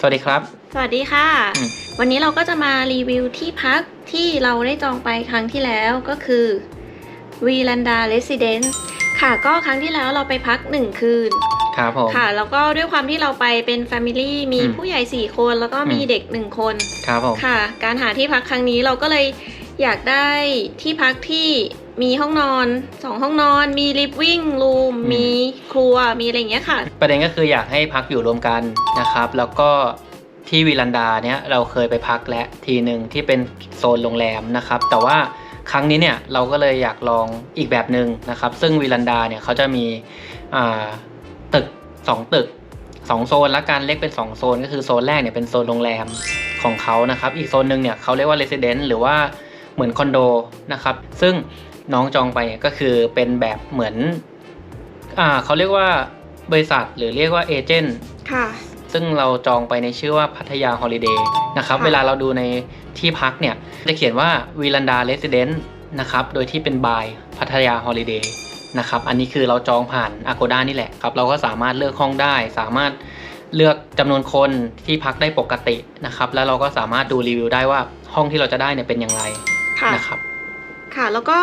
สวัสดีครับ สวัสดีค่ะ อืม วันนี้เราก็จะมารีวิวที่พักที่เราได้จองไปครั้งที่แล้วก็คือวีลันดาเรสซิเดนซ์ค่ะก็ครั้งที่แล้วเราไปพัก 1 คืน ครับผม ค่ะ แล้วก็ด้วยความที่เราไปเป็นแฟมิลี่มีอืมผู้ใหญ่ 4 คนแล้วก็มีอืม เด็ก 1 คน ครับผม ค่ะ การหาที่พักครั้งนี้เราก็เลยอยากได้ที่พักที่ มีห้องนอนสองห้องนอน มีลิฟวิ่งรูมมีครัวมีอะไรอย่างเงี้ยค่ะ ประเด็นก็คืออยากให้พักอยู่รวมกันนะครับ แล้วก็ที่วิลันดาเนี่ยเราเคยไปพักและทีหนึ่งที่เป็นโซนโรงแรมนะครับ แต่ว่าครั้งนี้เนี่ยเราก็เลยอยากลองอีกแบบหนึ่งนะครับ ซึ่งวิลันดาเนี่ยเขาจะมีอ่าตึก 2 ตึก 2 โซนและการเล็กเป็น 2 โซนก็คือโซนแรกเนี่ยเป็นโซนโรงแรมของเขานะครับ อีกโซนหนึ่งเนี่ยเขาเรียกว่าเรส i เดน t หรือว่าเหมือนคอนโดนะครับ ซึ่ง น้องจองไปเนี่ยก็คือเป็นแบบเหมือนอ่าเขาเรียกว่าบริษัทหรือเรียกว่าเอเจนต์ค่ะ ซึ่งเราจองไปในชื่อว่าพัทยาฮอลิเดย์นะครับค่ะเวลาเราดูในที่พักเนี่ย จะเขียนว่าวีลันดาเรส i เดน t นะครับ โดยที่เป็นบายพัทยาฮอลิเดย์นะครับ อันนี้คือเราจองผ่าน Agoda นี่แหละครับ เราก็สามารถเลือกห้องได้ สามารถเลือกจำนวนคนที่พักได้ปกตินะครับ แล้วเราก็สามารถดูรีวิวได้ว่าห้องที่เราจะได้เนี่ยเป็นอย่างไรค่ะนะครับ ค่ะ แล้วก็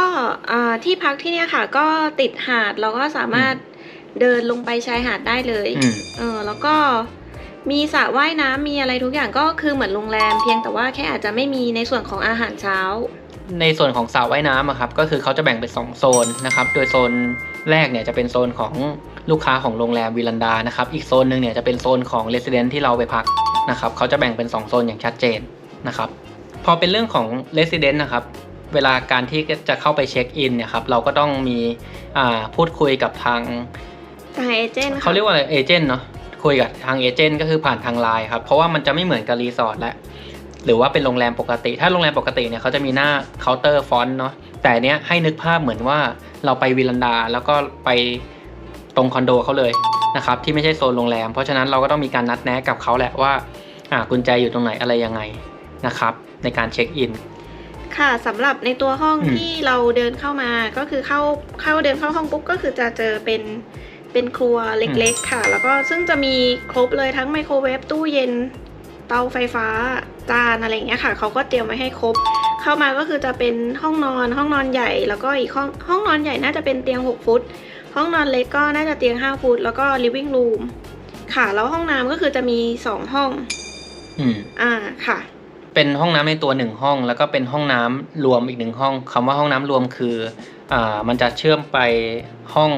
อ่าที่พักที่เนี่ยค่ะ ก็ติดหาดเราก็สามารถเดินลงไปชายหาดได้เลยอืมเออแล้วก็มีสระว่ายน้ำมีอะไรทุกอย่างก็คือเหมือนโรงแรม เพียงแต่ว่าแค่อาจจะไม่มีในส่วนของอาหารเช้า ในส่วนของสระว่ายน้ำอะครับก็คือเขาจะแบ่งเป็น2โซนนะครับโดยโซนแรกเนี่ยจะเป็นโซนของลูกค้าของโรงแรมวิลันดานะครับอีกโซนหนึ่งเนี่ยจะเป็นโซนของเรส i เดน t ที่เราไปพักนะครับเขาจะแบ่งเป็น 2 โซนอย่างชัดเจนนะครับพอเป็นเรื่องของเรส i เดน t นะครับ เวลาการที่จะเข้าไปเช็คอินเนี่ยครับเราก็ต้องมีอ่าพูดคุยกับทางทางเอเจนต์เขาเรียกว่าอะไรเอเจนต์เนาะคุยกับทางเอเจนต์ก็คือผ่านทางไลน์ครับเพราะว่ามันจะไม่เหมือนกับรีสอร์ทแล้วหรือว่าเป็นโรงแรมปกติ ถ้าโรงแรมปกติเนี่ยเขาจะมีหน้าเคาน์เตอร์ฟอนต์เนาะแต่อันเนี้ยให้นึกภาพเหมือนว่าเราไปวิลันดาแล้วก็ไปตรงคอนโดเขาเลยนะครับที่ไม่ใช่โซนโรงแรม เพราะฉะนั้นเราก็ต้องมีการนัดแนะกับเขาแหละว่าอ่ากุญแจอยู่ตรงไหนอะไรยังไงนะครับในการเช็คอิน ค่ะสำหรับในตัวห้องอืม ที่เราเดินเข้ามาก็คือเข้าเข้าเดินเข้าห้องปุ๊บก็คือจะเจอเป็นเป็นครัวเล็กๆค่ะ แล้วก็ซึ่งจะมีครบเลยทั้งไมโครเวฟตู้เย็น เตาไฟฟ้าจานอะไรอย่างเงี้ยค่ะเขาก็เตรียมไว้ให้ครบ เข้ามาก็คือจะเป็นห้องนอน ห้องนอนใหญ่ แล้วก็อีกห้องห้องนอนใหญ่น่าจะเป็นเตียง 6 ฟุต ห้องนอนเล็กก็น่าจะเตียง 5 ฟุต แล้วก็ living room ค่ะ แล้วห้องน้ำก็คือจะมี 2 ห้อง อืม อ่าค่ะ เป็นห้องน้ำในตัวหนึ่งห้อง แล้วก็เป็นห้องน้ำรวมอีกหนึ่งห้องคำว่าห้องน้ำรวมคืออ่ามันจะเชื่อมไปห้อง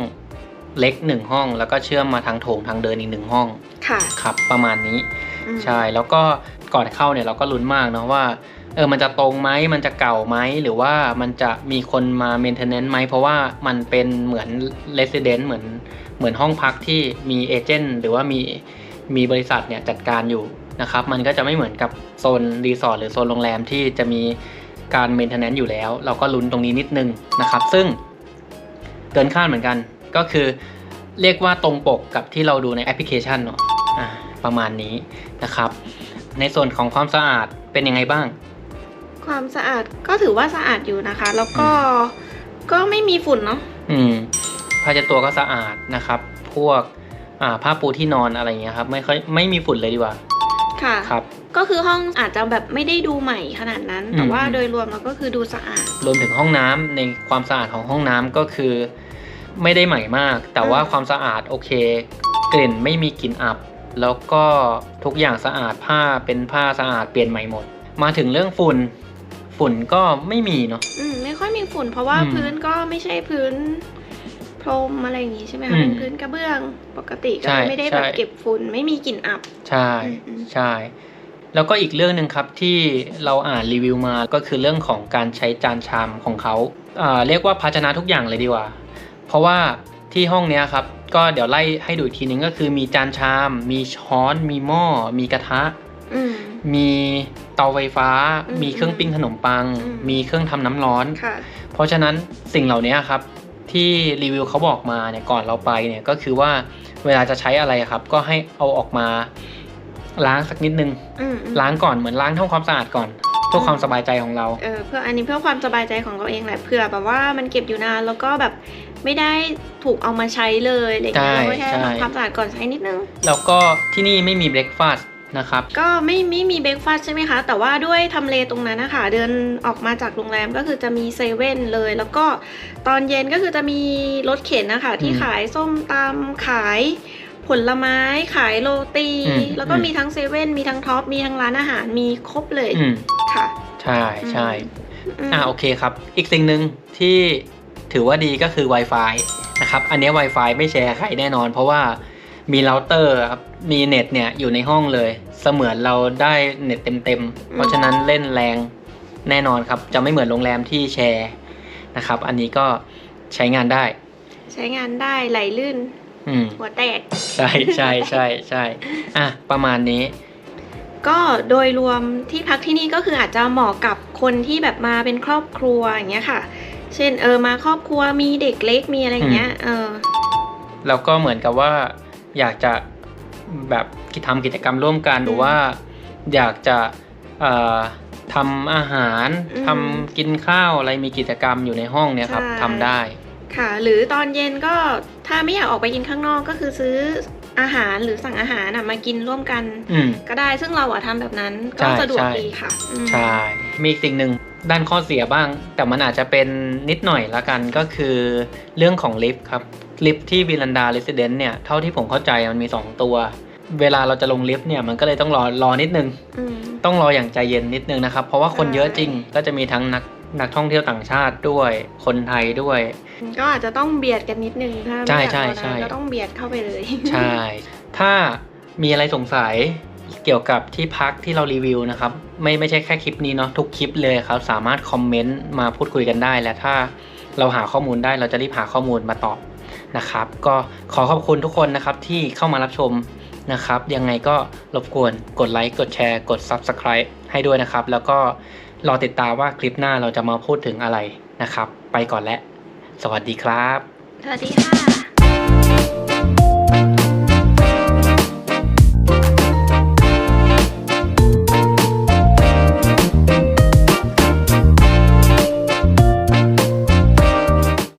เล็กหนึ่งห้อง แล้วก็เชื่อมมาทางโถงทางเดินอีกหนึ่งห้องค่ะครับประมาณนี้อืมใช่แล้วก็ก่อนเข้าเนี่ยเราก็ลุ้นมากเนาะว่าเออมันจะตรงไหมมันจะเก่าไหมหรือว่ามันจะมีคนมาเมนเทนเนนต์ไหมเพราะว่ามันเป็นเหมือนเรส i เดน t เหมือนเหมือนห้องพักที่มีเอเจนต์หรือว่ามีมีบริษัทเนี่ยจัดการอยู่ นะครับ มันก็จะไม่เหมือนกับโซนรีสอร์ทหรือโซนโรงแรมที่จะมีการเมนเทนเนนต์อยู่แล้ว เราก็ลุ้นตรงนี้นิดนึงนะครับ ซึ่งเกินคาดเหมือนกัน ก็คือเรียกว่าตรงปกกับที่เราดูในแอปพลิเคชันเนาะอ่าประมาณนี้นะครับ ในส่วนของความสะอาดเป็นยังไงบ้าง ความสะอาดก็ถือว่าสะอาดอยู่นะคะ แล้วก็ก็ไม่มีฝุ่นเนาะอืมผ้าเช็ดตัวก็สะอาดนะครับ พวกอ่าผ้าปูที่นอนอะไรอย่างเงี้ยครับ ไม่ค่อยไม่มีฝุ่นเลยดีกว่า ค่ะ ครับ ก็คือห้องอาจจะแบบไม่ได้ดูใหม่ขนาดนั้น แต่อืมว่าอืมโดยรวมแล้วก็คือดูสะอาด รวมถึงห้องน้ำในความสะอาดของห้องน้ำก็คือ ไม่ได้ใหม่มาก แต่ว่าอืมความสะอาดโอเค กลิ่นไม่มีกลิ่นอับ แล้วก็ทุกอย่างสะอาดผ้าเป็นผ้าสะอาดเปลี่ยนใหม่หมด มาถึงเรื่องฝุ่น ฝุ่นก็ไม่มีเนาะ อืมไม่ค่อยมีฝุ่น เพราะว่าอืม พื้นก็ไม่ใช่พื้นพ รมอะไรอย่างงี้ใช่ไหมอืคะมเป็นพื้นกระเบื้องปกติก็ใช่ไม่ได้แบบใช่ เก็บฝุ่นไม่มีกลิ่นอับ ใช่อืมอืม ใช่ แล้วก็อีกเรื่องหนึ่งครับที่เราอ่านรีวิวมาก็คือเรื่องของการใช้จานชามของเขาอ่าเรียกว่าภาชนะทุกอย่างเลยดีกว่า เพราะว่าที่ห้องเนี้ยครับ ก็เดี๋ยวไล่ให้ดูอีกทีนึงก็คือมีจานชาม มีช้อน มีหม้อ มีกระทะ อืม มีเตาไฟฟ้า อืมมีเครื่องปิ้งขนมปัง อืม มีเครื่องทำน้ำร้อน ค่ะ เพราะฉะนั้นสิ่งเหล่านี้ครับ ที่รีวิวเขาบอกมาเนี่ยก่อนเราไปเนี่ยก็คือว่าเวลาจะใช้อะไรครับ ก็ให้เอาออกมาล้างสักนิดนึงอืมอืมล้างก่อนเหมือนล้างทำความสะอาดก่อนเพื่อความสบายใจของเรา เออเพื่ออันนี้เพื่อความสบายใจของเราเองแหละเผื่อแบบว่ามันเก็บอยู่นานแล้วก็แบบไม่ได้ถูกเอามาใช้เลยอะไรอย่างเงี้ยใช่เราก็แค่ใช่ ทำความสะอาดก่อนใช้นิดนึง แล้วก็ที่นี่ไม่มีเบรกฟาสต์ นะครับ ก็ไม่ไม่มีเบรกฟาสต์ใช่ไหมคะ แต่ว่าด้วยทำเลตรงนั้นนะคะ เดินออกมาจากโรงแรมก็คือจะมีเซเว่นเลย แล้วก็ตอนเย็นก็คือจะมีรถเข็นนะคะ ที่อืมขายส้มตำขายผลไม้ขายโรตีอืมแล้วก็อืมมีทั้งเซเว่นมีทั้งท็อปมีทั้งร้านอาหารมีครบเลยอืมค่ะ ใช่ใช่มอ่าโอเคครับ อีกสิ่งหนึ่งที่ถือว่าดีก็คือ Wi-Fi นะครับ อันเนี้ย Wi-Fi ไม่แชร์ใครแน่นอน เพราะว่า มีเราเตอร์ครับ มีเน็ตเนี่ยอยู่ในห้องเลย เสมือนเราได้เน็ตเต็มๆ เพราะฉะนั้นเล่นแรงแน่นอนครับ จะไม่เหมือนโรงแรมที่แชร์นะครับ อันนี้ก็ใช้งานได้ ใช้งานได้ไหลลื่น อืม หัวแตก ใช่ใช่ใช่ใช่อะ ประมาณนี้ ก็โดยรวมที่พักที่นี่ก็คืออาจจะเหมาะกับคนที่แบบมาเป็นครอบครัวอย่างเงี้ยค่ะ เช่นเออมาครอบครัวมีเด็กเล็กมีอะไรอย่างเงี้ย เออ แล้วก็เหมือนกับว่า อยากจะแบบทำกิจกรรมร่วมกันหรือว่า อยากจะเอ่อทำอาหารอืมทำกินข้าวอะไรมีกิจกรรมอยู่ในห้องเนี่ยครับใช่ทำได้ ค่ะ หรือตอนเย็นก็ถ้าไม่อยากออกไปกินข้างนอกก็คือซื้ออาหารหรือสั่งอาหารน่ะมากินร่วมกันอืมก็ได้ซึ่งเราอะทำแบบนั้นก็ใช่สะดวกใช่ดีค่ะอืมใช่มีอีกสิ่งหนึ่งด้านข้อเสียบ้าง แต่มันอาจจะเป็นนิดหน่อยละกันก็คือเรื่องของลิฟต์ครับ ลิฟต์ที่วิลันดาเรสเดนต์เนี่ยเท่าที่ผมเข้าใจมันมี 2 ตัว เวลาเราจะลงลิฟต์เนี่ยมันก็เลยต้องรอรอนิดนึงอืมต้องรออย่างใจเย็นนิดนึงนะครับ เพราะว่าคนใช่เยอะจริงก็จะมีทั้งนักนักท่องเที่ยวต่างชาติด้วย คนไทยด้วย ก็อาจจะต้องเบียดกันนิดนึงถ้าใช่ไม่อยากใช่รอนานใช่ก็ต้องเบียดเข้าไปเลย ใช่ ถ้ามีอะไรสงสัยเกี่ยวกับที่พักที่เรารีวิวนะครับ ไม่ไม่ใช่แค่คลิปนี้เนาะทุกคลิปเลยครับ สามารถคอมเมนต์มาพูดคุยกันได้ และถ้าเราหาข้อมูลได้เราจะรีบหาข้อมูลมาตอบ นะครับ ก็ขอขอบคุณทุกคนนะครับที่เข้ามารับชมนะครับ ยังไงก็รบกวนกดไลค์กดแชร์ กด Subscribe ให้ด้วยนะครับ แล้วก็รอติดตามว่าคลิปหน้าเราจะมาพูดถึงอะไรนะครับ ไปก่อนแล้วสวัสดีครับ สวัสดีค่ะ